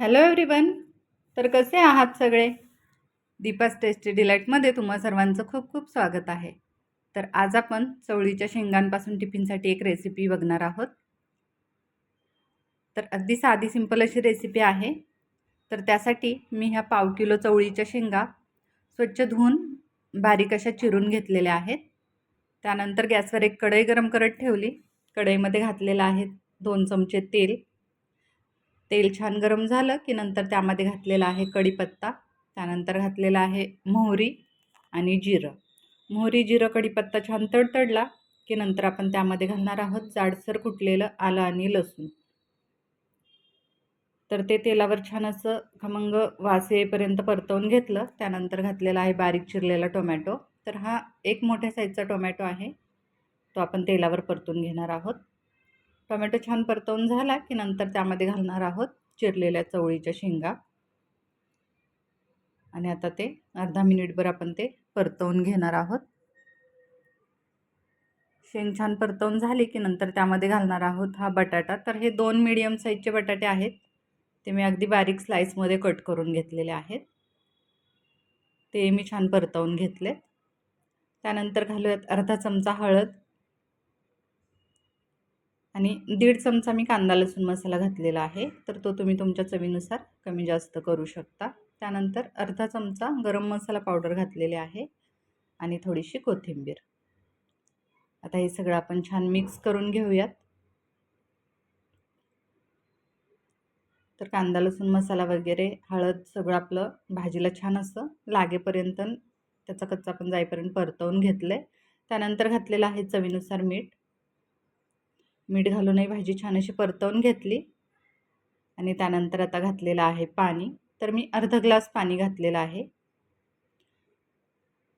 Hello everyone तर कसे आहात सगळे? दीपास टेस्टी डिलाईटमध्ये तुम्हा सर्वांचं खूप खूप स्वागत आहे. तर आज आपण चवळीच्या शेंगांपासून टिफिनसाठी एक रेसिपी बघणार आहोत. तर अगदी साधी सिंपल अशी रेसिपी आहे. तर त्यासाठी मी ह्या पाव किलो चवळीच्या शेंगा स्वच्छ धुवून बारीक अशा चिरून घेतलेल्या आहेत. त्यानंतर गॅसवर एक कढई गरम करत ठेवली. कढईमध्ये घातलेलं आहे दोन चमचे तेल. तेल छान गरम झालं की नंतर त्यामध्ये घातलेला आहे कढीपत्ता. त्यानंतर घातलेला आहे मोहरी आणि जिरं. मोहरी जिरं कढीपत्ता छान तडतडला की नंतर आपण त्यामध्ये घालणार आहोत जाडसर कुटलेलं आलं आणि लसूण. तर ते तेलावर छान असं खमंग वास येईपर्यंत परतवून घेतलं. त्यानंतर घातलेला आहे बारीक चिरलेला टोमॅटो. तर हा एक मोठ्या साईजचा टोमॅटो आहे. तो आपण तेलावर परतून घेणार आहोत. टोमॅटो छान परतवून झाला की नंतर त्यामध्ये घालणार आहोत चिरलेल्या चवळीच्या शेंगा. आणि आता ते अर्धा मिनिटभर आपण ते परतवून घेणार आहोत. शेंग छान परतवून झाली की नंतर त्यामध्ये घालणार आहोत हा बटाटा. तर हे दोन मिडियम साईजचे बटाटे आहेत. ते मी अगदी बारीक स्लाईसमध्ये कट करून घेतलेले आहेत. ते मी छान परतवून घेतले त्यानंतर घालूयात अर्धा चमचा हळद. आणि दीड चमचा मी कांदा लसूण मसाला घातलेला आहे. तर तो तुम्ही तुमच्या चवीनुसार कमी जास्त करू शकता. त्यानंतर अर्धा चमचा गरम मसाला पावडर घातलेले आहे आणि थोडीशी कोथिंबीर. आता हे सगळं आपण छान मिक्स करून घेऊयात. तर कांदा लसूण मसाला वगैरे हळद सगळं आपलं भाजीला छान असं लागेपर्यंत त्याचा कच्चा पण जाईपर्यंत परतवून घेतलं आहे त्यानंतर घातलेलं आहे चवीनुसार मीठ. मीठ घालूनही भाजी छान अशी परतवून घेतली. आणि त्यानंतर आता घातलेलं आहे पाणी. तर मी अर्धा ग्लास पाणी घातलेलं आहे.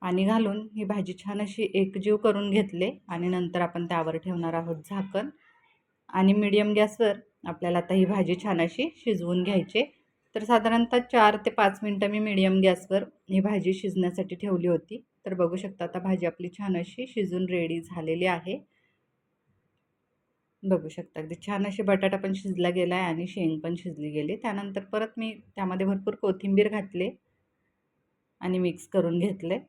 पाणी घालून ही भाजी छान अशी एकजीव करून घेतले. आणि नंतर आपण त्यावर ठेवणार आहोत झाकण. आणि मिडियम गॅसवर आपल्याला आता ही भाजी छान अशी शिजवून घ्यायची. तर साधारणतः चार ते पाच मिनटं मी मिडियम गॅसवर ही भाजी शिजण्यासाठी ठेवली होती. तर बघू शकता आता भाजी आपली छान अशी शिजून रेडी झालेली आहे. बघू शकता. अगदी छान असे बटाटा पण शिजला गेला आहे आणि शेंग पण शिजली गेली. त्यानंतर परत मी त्यामध्ये भरपूर कोथिंबीर घातली आणि मिक्स करून घेतले.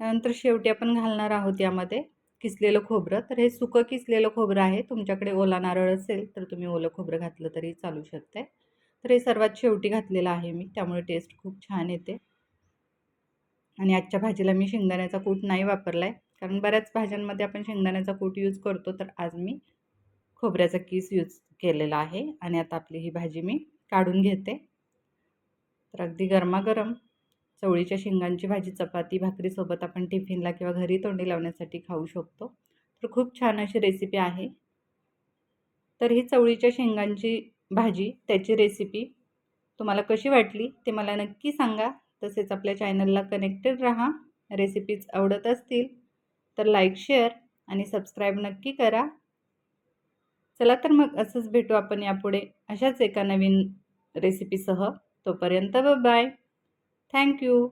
त्यानंतर शेवटी आपण घालणार आहोत यामध्ये किसलेलं खोबरं. तर हे सुकं किसलेलं खोबरं आहे. तुमच्याकडे ओला नारळ असेल तर तुम्ही ओलं खोबरं घातलं तरी चालू शकते. तर हे सर्वात शेवटी घातलेलं आहे मी. त्यामुळे टेस्ट खूप छान येते. आणि आजच्या भाजीला मी शेंगदाण्याचा कूट नाही वापरला आहे कारण बऱ्याच भाज्यांमध्ये आपण शेंगदाण्याचा कूट यूज करतो तर आज मी खोबऱ्याचा किस यूज केलेला आहे आणि आता आपली ही भाजी मी काढून घेते. तर अगदी गरमागरम चवळीच्या शेंगांची भाजी चपाती भाकरीसोबत आपण टिफिनला किंवा घरी तोंडी लावण्यासाठी खाऊ शकतो. तर खूप छान अशी रेसिपी आहे. तर ही चवळीच्या शेंगांची भाजी त्याची रेसिपी तुम्हाला कशी वाटली ते मला नक्की सांगा. तसेच आपल्या चॅनलला कनेक्टेड राहा. रेसिपीज आवडत असतील तर लाईक शेअर आणि सबस्क्राईब नक्की करा. चला तर मग असंच भेटू आपण यापुढे अशाच एका नवीन रेसिपीसह तोपर्यंत बाय थँक्यू